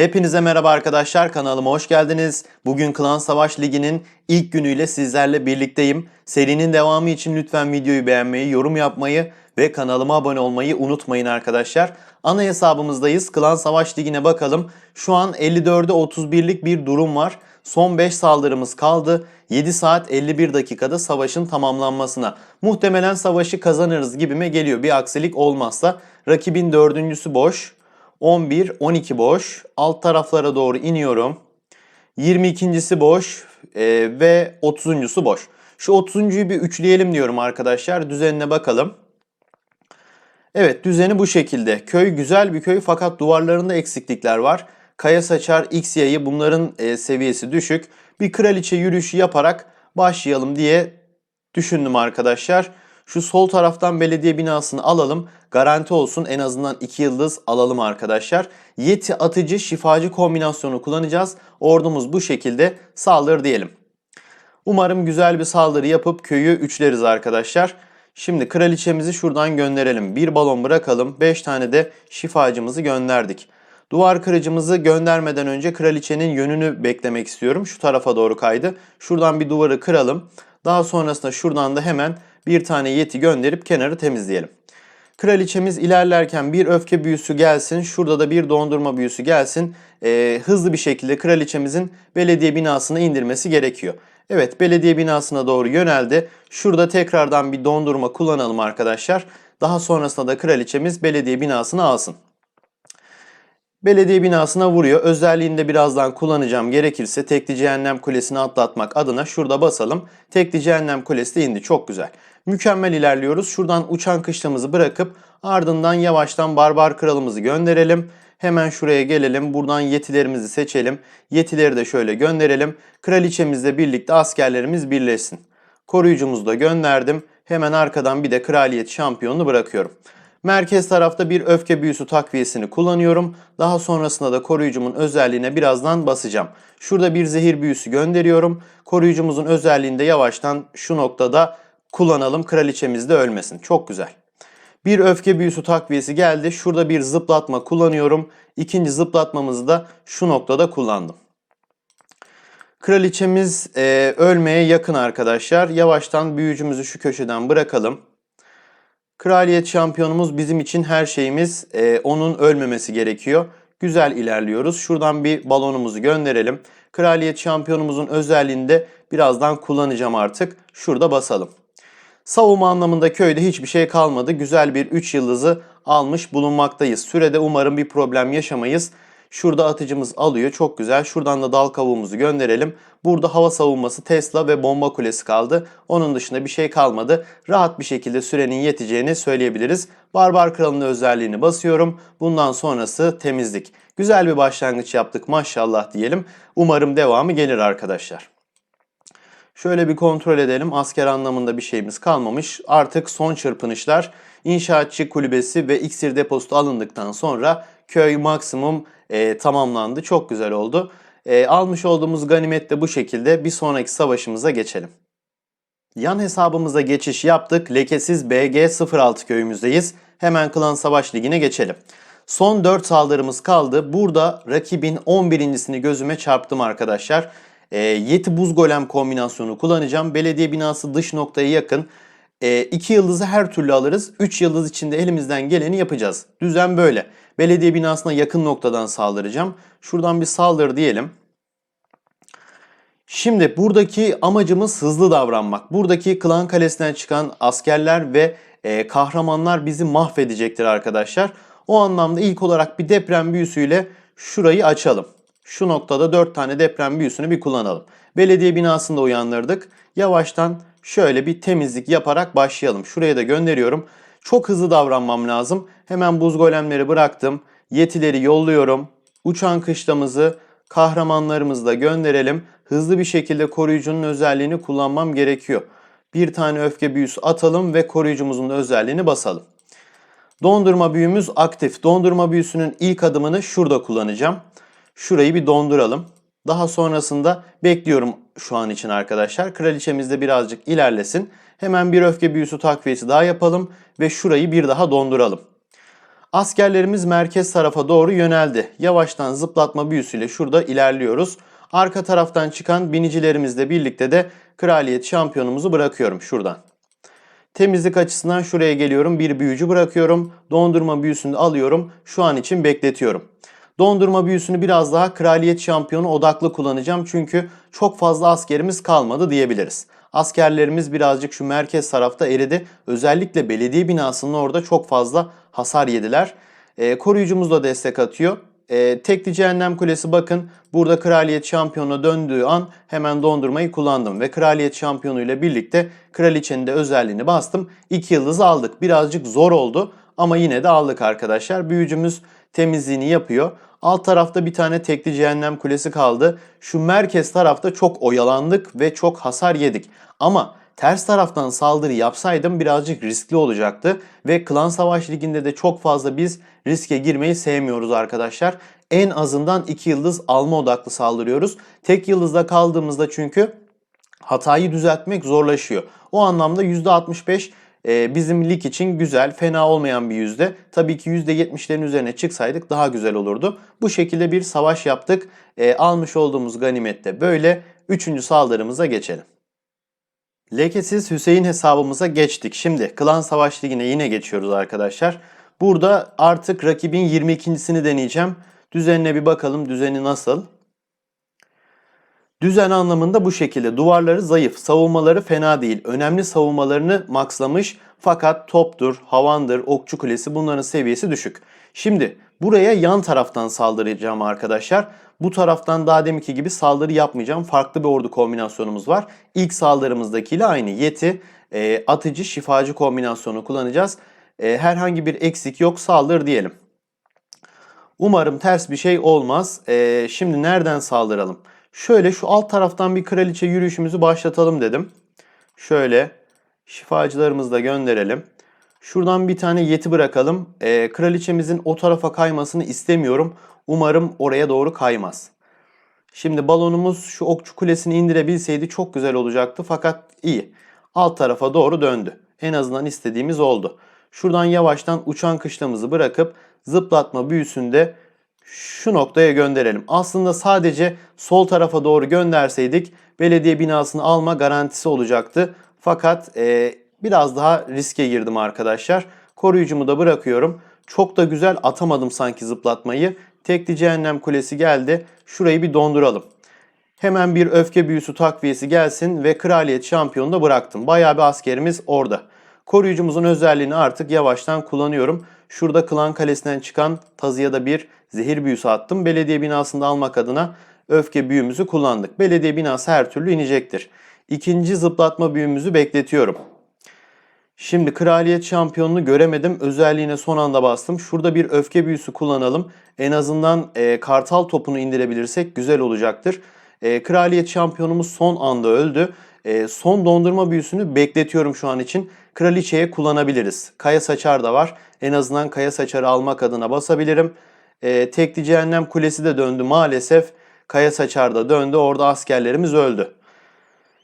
Hepinize merhaba arkadaşlar kanalıma hoş geldiniz. Bugün Klan Savaş Ligi'nin ilk günüyle sizlerle birlikteyim. Serinin devamı için lütfen videoyu beğenmeyi, yorum yapmayı ve kanalıma abone olmayı unutmayın arkadaşlar. Ana hesabımızdayız. Klan Savaş Ligi'ne bakalım. Şu an 54'e 31'lik bir durum var. Son 5 saldırımız kaldı. 7 saat 51 dakikada savaşın tamamlanmasına. Muhtemelen savaşı kazanırız gibime geliyor. Bir aksilik olmazsa. Rakibin dördüncüsü boş. 11, 12 boş. Alt taraflara doğru iniyorum. 22.si boş e, ve 30.sü boş. Şu 30.yu bir üçleyelim diyorum arkadaşlar. Düzenine bakalım. Evet düzeni bu şekilde. Köy güzel bir köy fakat duvarlarında eksiklikler var. Kaya saçar, X yayı bunların e, seviyesi düşük. Bir kraliçe yürüyüşü yaparak başlayalım diye düşündüm arkadaşlar. Şu sol taraftan belediye binasını alalım. Garanti olsun en azından 2 yıldız alalım arkadaşlar. Yeti atıcı şifacı kombinasyonu kullanacağız. Ordumuz bu şekilde saldır diyelim. Umarım güzel bir saldırı yapıp köyü üçleriz arkadaşlar. Şimdi kraliçemizi şuradan gönderelim. Bir balon bırakalım. 5 tane de şifacımızı gönderdik. Duvar kırıcımızı göndermeden önce kraliçenin yönünü beklemek istiyorum. Şu tarafa doğru kaydı. Şuradan bir duvarı kıralım. Daha sonrasında şuradan da hemen bir tane yeti gönderip kenarı temizleyelim. Kraliçemiz ilerlerken bir öfke büyüsü gelsin. Şurada da bir dondurma büyüsü gelsin. Ee, hızlı bir şekilde kraliçemizin belediye binasını indirmesi gerekiyor. Evet belediye binasına doğru yöneldi. Şurada tekrardan bir dondurma kullanalım arkadaşlar. Daha sonrasında da kraliçemiz belediye binasını alsın. Belediye binasına vuruyor. Özelliğini de birazdan kullanacağım. Gerekirse tekli cehennem kulesini atlatmak adına şurada basalım. Tekli cehennem kulesi de indi. Çok güzel. Mükemmel ilerliyoruz. Şuradan uçan kışlamızı bırakıp ardından yavaştan barbar kralımızı gönderelim. Hemen şuraya gelelim. Buradan yetilerimizi seçelim. Yetileri de şöyle gönderelim. Kraliçemizle birlikte askerlerimiz birleşsin. Koruyucumuzu da gönderdim. Hemen arkadan bir de kraliyet şampiyonunu bırakıyorum. Merkez tarafta bir öfke büyüsü takviyesini kullanıyorum. Daha sonrasında da koruyucumun özelliğine birazdan basacağım. Şurada bir zehir büyüsü gönderiyorum. Koruyucumuzun özelliğini de yavaştan şu noktada kullanalım. Kraliçemiz de ölmesin. Çok güzel. Bir öfke büyüsü takviyesi geldi. Şurada bir zıplatma kullanıyorum. İkinci zıplatmamızı da şu noktada kullandım. Kraliçemiz e, ölmeye yakın arkadaşlar. Yavaştan büyücümüzü şu köşeden bırakalım. Kraliyet şampiyonumuz bizim için her şeyimiz. E, onun ölmemesi gerekiyor. Güzel ilerliyoruz. Şuradan bir balonumuzu gönderelim. Kraliyet şampiyonumuzun özelliğini de birazdan kullanacağım artık. Şurada basalım. Savunma anlamında köyde hiçbir şey kalmadı. Güzel bir 3 yıldızı almış bulunmaktayız. Sürede umarım bir problem yaşamayız. Şurada atıcımız alıyor. Çok güzel. Şuradan da dal kavuğumuzu gönderelim. Burada hava savunması Tesla ve bomba kulesi kaldı. Onun dışında bir şey kalmadı. Rahat bir şekilde sürenin yeteceğini söyleyebiliriz. Barbar Kralı'nın özelliğini basıyorum. Bundan sonrası temizlik. Güzel bir başlangıç yaptık maşallah diyelim. Umarım devamı gelir arkadaşlar. Şöyle bir kontrol edelim. Asker anlamında bir şeyimiz kalmamış. Artık son çırpınışlar. İnşaatçı kulübesi ve iksir deposu alındıktan sonra köy maksimum e, tamamlandı. Çok güzel oldu. E, almış olduğumuz ganimet de bu şekilde. Bir sonraki savaşımıza geçelim. Yan hesabımıza geçiş yaptık. Lekesiz BG06 köyümüzdeyiz. Hemen Klan Savaş Ligi'ne geçelim. Son 4 saldırımız kaldı. Burada rakibin 11.sini gözüme çarptım arkadaşlar. E, Yeti Buz Golem kombinasyonu kullanacağım. Belediye binası dış noktaya yakın. 2 yıldızı her türlü alırız. 3 yıldız içinde elimizden geleni yapacağız. Düzen böyle. Belediye binasına yakın noktadan saldıracağım. Şuradan bir saldır diyelim. Şimdi buradaki amacımız hızlı davranmak. Buradaki klan kalesinden çıkan askerler ve e, kahramanlar bizi mahvedecektir arkadaşlar. O anlamda ilk olarak bir deprem büyüsüyle şurayı açalım. Şu noktada 4 tane deprem büyüsünü bir kullanalım. Belediye binasında uyandırdık. Yavaştan şöyle bir temizlik yaparak başlayalım. Şuraya da gönderiyorum. Çok hızlı davranmam lazım. Hemen buz golemleri bıraktım. Yetileri yolluyorum. Uçan kışlamızı kahramanlarımızla gönderelim. Hızlı bir şekilde koruyucunun özelliğini kullanmam gerekiyor. Bir tane öfke büyüsü atalım ve koruyucumuzun da özelliğini basalım. Dondurma büyümüz aktif. Dondurma büyüsünün ilk adımını şurada kullanacağım. Şurayı bir donduralım. Daha sonrasında bekliyorum şu an için arkadaşlar. Kraliçemiz de birazcık ilerlesin. Hemen bir öfke büyüsü takviyesi daha yapalım ve şurayı bir daha donduralım. Askerlerimiz merkez tarafa doğru yöneldi. Yavaştan zıplatma büyüsüyle şurada ilerliyoruz. Arka taraftan çıkan binicilerimizle birlikte de kraliyet şampiyonumuzu bırakıyorum şuradan. Temizlik açısından şuraya geliyorum. Bir büyücü bırakıyorum. Dondurma büyüsünü alıyorum. Şu an için bekletiyorum. Dondurma büyüsünü biraz daha kraliyet şampiyonu odaklı kullanacağım. Çünkü çok fazla askerimiz kalmadı diyebiliriz. Askerlerimiz birazcık şu merkez tarafta eridi. Özellikle belediye binasının orada çok fazla hasar yediler. E, koruyucumuz da destek atıyor. E, tekli cehennem kulesi bakın burada kraliyet şampiyonuna döndüğü an hemen dondurmayı kullandım. Ve kraliyet şampiyonu ile birlikte kraliçenin de özelliğini bastım. 2 yıldız aldık. Birazcık zor oldu ama yine de aldık arkadaşlar. Büyücümüz temizliğini yapıyor. Alt tarafta bir tane tekli cehennem kulesi kaldı. Şu merkez tarafta çok oyalandık ve çok hasar yedik. Ama ters taraftan saldırı yapsaydım birazcık riskli olacaktı. Ve Klan Savaş Ligi'nde de çok fazla biz riske girmeyi sevmiyoruz arkadaşlar. En azından 2 yıldız alma odaklı saldırıyoruz. Tek yıldızda kaldığımızda çünkü hatayı düzeltmek zorlaşıyor. O anlamda %65 e, bizim lig için güzel, fena olmayan bir yüzde. Tabii ki %70'lerin üzerine çıksaydık daha güzel olurdu. Bu şekilde bir savaş yaptık. E, almış olduğumuz ganimette böyle. Üçüncü saldırımıza geçelim. Lekesiz Hüseyin hesabımıza geçtik. Şimdi Klan Savaş Ligi'ne yine geçiyoruz arkadaşlar. Burada artık rakibin 22.sini deneyeceğim. Düzenine bir bakalım. Düzeni nasıl? Düzen anlamında bu şekilde. Duvarları zayıf, savunmaları fena değil. Önemli savunmalarını makslamış fakat toptur, havandır, okçu kulesi bunların seviyesi düşük. Şimdi buraya yan taraftan saldıracağım arkadaşlar. Bu taraftan daha deminki gibi saldırı yapmayacağım. Farklı bir ordu kombinasyonumuz var. İlk saldırımızdakiyle aynı. Yeti, e, atıcı, şifacı kombinasyonu kullanacağız. E, herhangi bir eksik yok saldır diyelim. Umarım ters bir şey olmaz. E, şimdi nereden saldıralım? Şöyle şu alt taraftan bir kraliçe yürüyüşümüzü başlatalım dedim. Şöyle şifacılarımızı da gönderelim. Şuradan bir tane yeti bırakalım. Ee, kraliçemizin o tarafa kaymasını istemiyorum. Umarım oraya doğru kaymaz. Şimdi balonumuz şu okçu kulesini indirebilseydi çok güzel olacaktı. Fakat iyi. Alt tarafa doğru döndü. En azından istediğimiz oldu. Şuradan yavaştan uçan kışlamızı bırakıp zıplatma büyüsünde şu noktaya gönderelim. Aslında sadece sol tarafa doğru gönderseydik belediye binasını alma garantisi olacaktı. Fakat e, biraz daha riske girdim arkadaşlar. Koruyucumu da bırakıyorum. Çok da güzel atamadım sanki zıplatmayı. Tekli cehennem kulesi geldi. Şurayı bir donduralım. Hemen bir öfke büyüsü takviyesi gelsin ve kraliyet şampiyonu da bıraktım. Bayağı bir askerimiz orada. Koruyucumuzun özelliğini artık yavaştan kullanıyorum. Şurada klan kalesinden çıkan tazıya da bir zehir büyüsü attım. Belediye binasında almak adına öfke büyümüzü kullandık. Belediye binası her türlü inecektir. İkinci zıplatma büyümüzü bekletiyorum. Şimdi kraliyet şampiyonunu göremedim. Özelliğine son anda bastım. Şurada bir öfke büyüsü kullanalım. En azından e, kartal topunu indirebilirsek güzel olacaktır. E, kraliyet şampiyonumuz son anda öldü. E, son dondurma büyüsünü bekletiyorum şu an için. Kraliçeye kullanabiliriz. Kaya saçar da var. En azından kaya saçarı almak adına basabilirim. E, tekli cehennem kulesi de döndü maalesef. Kaya saçar da döndü. Orada askerlerimiz öldü.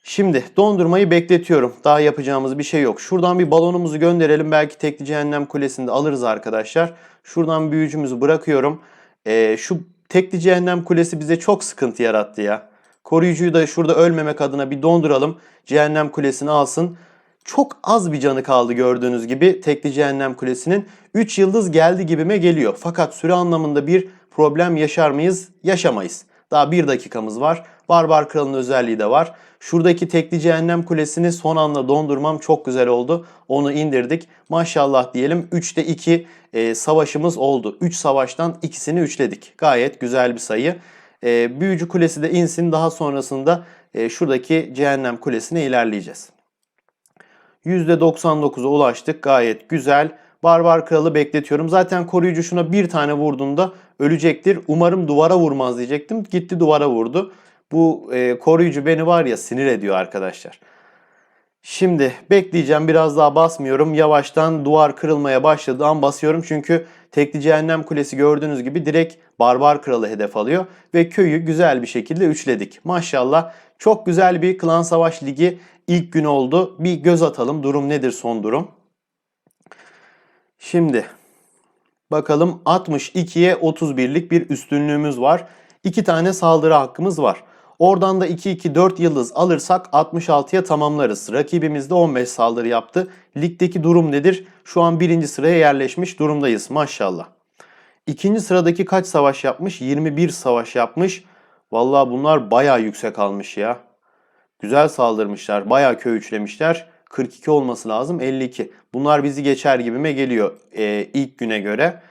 Şimdi dondurmayı bekletiyorum. Daha yapacağımız bir şey yok. Şuradan bir balonumuzu gönderelim. Belki tekli cehennem kulesini de alırız arkadaşlar. Şuradan büyücümüzü bırakıyorum. Ee, şu tekli cehennem kulesi bize çok sıkıntı yarattı ya. Koruyucuyu da şurada ölmemek adına bir donduralım. Cehennem kulesini alsın. Çok az bir canı kaldı gördüğünüz gibi tekli cehennem kulesinin. 3 yıldız geldi gibime geliyor. Fakat süre anlamında bir problem yaşar mıyız? Yaşamayız. Daha bir dakikamız var. Barbar Kral'ın özelliği de var. Şuradaki tekli cehennem kulesini son anda dondurmam çok güzel oldu. Onu indirdik. Maşallah diyelim 3'te 2 e, savaşımız oldu. 3 savaştan ikisini üçledik. Gayet güzel bir sayı. E, büyücü kulesi de insin. Daha sonrasında e, şuradaki cehennem kulesine ilerleyeceğiz. %99'a ulaştık. Gayet güzel. Barbar kralı bekletiyorum. Zaten koruyucu şuna bir tane vurduğunda ölecektir. Umarım duvara vurmaz diyecektim. Gitti duvara vurdu. Bu e, koruyucu beni var ya sinir ediyor arkadaşlar. Şimdi bekleyeceğim biraz daha basmıyorum. Yavaştan duvar kırılmaya başladığı an basıyorum. Çünkü tekli cehennem kulesi gördüğünüz gibi direkt barbar kralı hedef alıyor. Ve köyü güzel bir şekilde üçledik. Maşallah çok güzel bir klan savaş ligi ilk gün oldu. Bir göz atalım durum nedir son durum. Şimdi Bakalım 62'ye 31'lik bir üstünlüğümüz var. 2 tane saldırı hakkımız var. Oradan da 2-2-4 yıldız alırsak 66'ya tamamlarız. Rakibimiz de 15 saldırı yaptı. Ligdeki durum nedir? Şu an birinci sıraya yerleşmiş durumdayız maşallah. İkinci sıradaki kaç savaş yapmış? 21 savaş yapmış. Vallahi bunlar baya yüksek almış ya. Güzel saldırmışlar. Baya köy üçlemişler. 42 olması lazım. 52. Bunlar bizi geçer gibime geliyor e, ilk güne göre.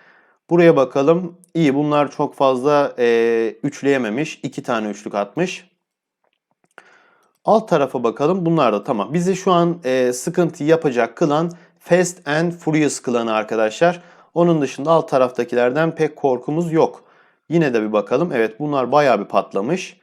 Buraya bakalım. İyi bunlar çok fazla e, üçleyememiş. 2 tane üçlük atmış. Alt tarafa bakalım. Bunlar da tamam. Bizi şu an e, sıkıntı yapacak kılan Fast and Furious klanı arkadaşlar. Onun dışında alt taraftakilerden pek korkumuz yok. Yine de bir bakalım. Evet bunlar bayağı bir patlamış.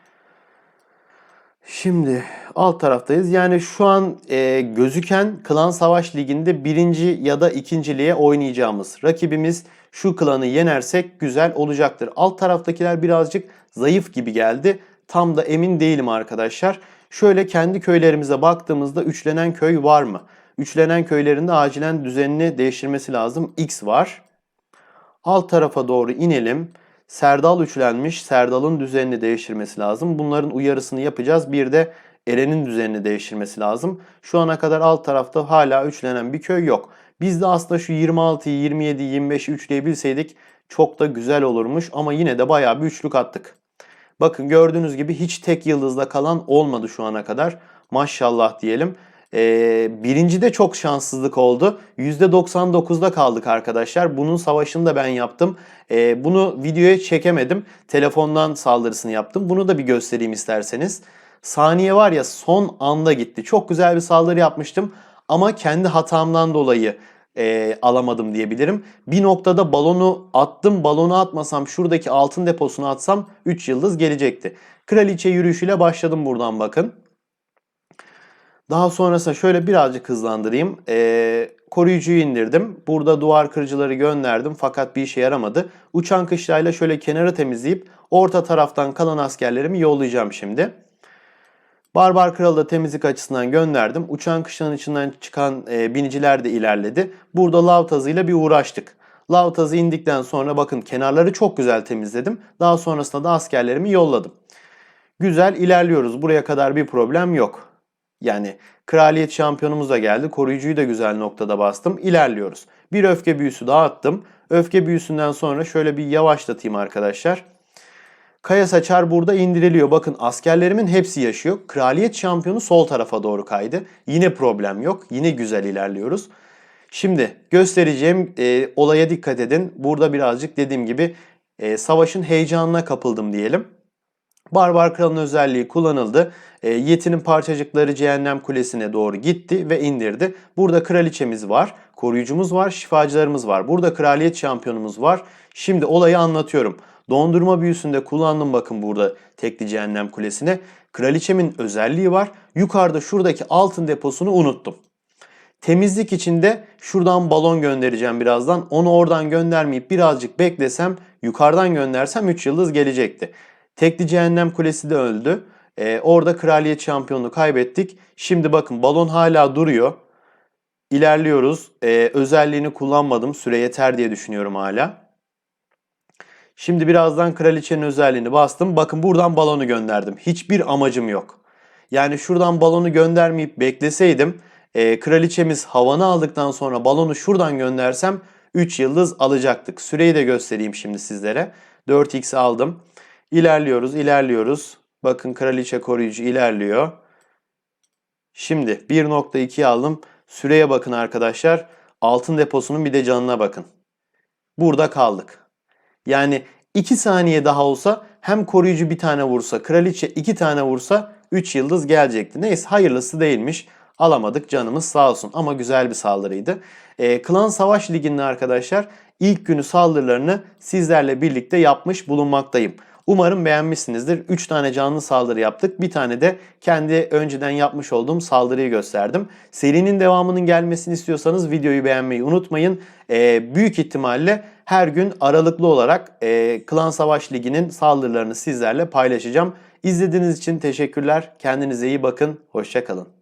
Şimdi alt taraftayız. Yani şu an e, gözüken Klan Savaş Ligi'nde birinci ya da ikinciliğe oynayacağımız rakibimiz şu klanı yenersek güzel olacaktır. Alt taraftakiler birazcık zayıf gibi geldi. Tam da emin değilim arkadaşlar. Şöyle kendi köylerimize baktığımızda üçlenen köy var mı? Üçlenen köylerinde acilen düzenini değiştirmesi lazım. X var. Alt tarafa doğru inelim. Serdal üçlenmiş. Serdal'ın düzenini değiştirmesi lazım. Bunların uyarısını yapacağız. Bir de Eren'in düzenini değiştirmesi lazım. Şu ana kadar alt tarafta hala üçlenen bir köy yok. Biz de aslında şu 26'yı, 27'yi, 25'i üçleyebilseydik çok da güzel olurmuş. Ama yine de bayağı bir üçlük attık. Bakın gördüğünüz gibi hiç tek yıldızda kalan olmadı şu ana kadar. Maşallah diyelim. Ee, birinci de çok şanssızlık oldu. %99'da kaldık arkadaşlar. Bunun savaşını da ben yaptım. Ee, bunu videoya çekemedim. Telefondan saldırısını yaptım. Bunu da bir göstereyim isterseniz. Saniye var ya son anda gitti. Çok güzel bir saldırı yapmıştım. Ama kendi hatamdan dolayı e, alamadım diyebilirim. Bir noktada balonu attım. Balonu atmasam şuradaki altın deposunu atsam 3 yıldız gelecekti. Kraliçe yürüyüşüyle başladım buradan bakın. Daha sonrasında şöyle birazcık hızlandırayım. Ee, koruyucuyu indirdim. Burada duvar kırıcıları gönderdim fakat bir işe yaramadı. Uçan kışlayla şöyle kenarı temizleyip orta taraftan kalan askerlerimi yollayacağım şimdi. Barbar Kralı da temizlik açısından gönderdim. Uçan kışlanın içinden çıkan e, biniciler de ilerledi. Burada lav tazıyla bir uğraştık. Lav tazı indikten sonra bakın kenarları çok güzel temizledim. Daha sonrasında da askerlerimi yolladım. Güzel ilerliyoruz. Buraya kadar bir problem yok. Yani kraliyet şampiyonumuz da geldi. Koruyucuyu da güzel noktada bastım. İlerliyoruz. Bir öfke büyüsü daha attım. Öfke büyüsünden sonra şöyle bir yavaşlatayım arkadaşlar. Kaya saçar burada indiriliyor. Bakın askerlerimin hepsi yaşıyor. Kraliyet şampiyonu sol tarafa doğru kaydı. Yine problem yok. Yine güzel ilerliyoruz. Şimdi göstereceğim e, olaya dikkat edin. Burada birazcık dediğim gibi e, savaşın heyecanına kapıldım diyelim. Barbar Kral'ın özelliği kullanıldı. E, Yeti'nin parçacıkları Cehennem Kulesi'ne doğru gitti ve indirdi. Burada kraliçemiz var, koruyucumuz var, şifacılarımız var. Burada kraliyet şampiyonumuz var. Şimdi olayı anlatıyorum. Dondurma büyüsünde kullandım bakın burada tekli cehennem kulesine. Kraliçemin özelliği var. Yukarıda şuradaki altın deposunu unuttum. Temizlik içinde şuradan balon göndereceğim birazdan. Onu oradan göndermeyip birazcık beklesem yukarıdan göndersem 3 yıldız gelecekti. Tekli cehennem kulesi de öldü. Ee, orada kraliyet şampiyonluğu kaybettik. Şimdi bakın balon hala duruyor. İlerliyoruz. Ee, özelliğini kullanmadım. Süre yeter diye düşünüyorum hala. Şimdi birazdan kraliçenin özelliğini bastım. Bakın buradan balonu gönderdim. Hiçbir amacım yok. Yani şuradan balonu göndermeyip bekleseydim e, kraliçemiz havanı aldıktan sonra balonu şuradan göndersem 3 yıldız alacaktık. Süreyi de göstereyim şimdi sizlere. 4x aldım. İlerliyoruz, ilerliyoruz. Bakın kraliçe koruyucu ilerliyor. Şimdi 1.2 aldım. Süreye bakın arkadaşlar. Altın deposunun bir de canına bakın. Burada kaldık. Yani 2 saniye daha olsa hem koruyucu bir tane vursa, kraliçe 2 tane vursa 3 yıldız gelecekti. Neyse hayırlısı değilmiş. Alamadık canımız sağ olsun ama güzel bir saldırıydı. E, Klan Savaş Ligi'nde arkadaşlar ilk günü saldırılarını sizlerle birlikte yapmış bulunmaktayım. Umarım beğenmişsinizdir. 3 tane canlı saldırı yaptık. Bir tane de kendi önceden yapmış olduğum saldırıyı gösterdim. Serinin devamının gelmesini istiyorsanız videoyu beğenmeyi unutmayın. Ee, büyük ihtimalle her gün aralıklı olarak e, Klan Savaş Ligi'nin saldırılarını sizlerle paylaşacağım. İzlediğiniz için teşekkürler. Kendinize iyi bakın. Hoşçakalın.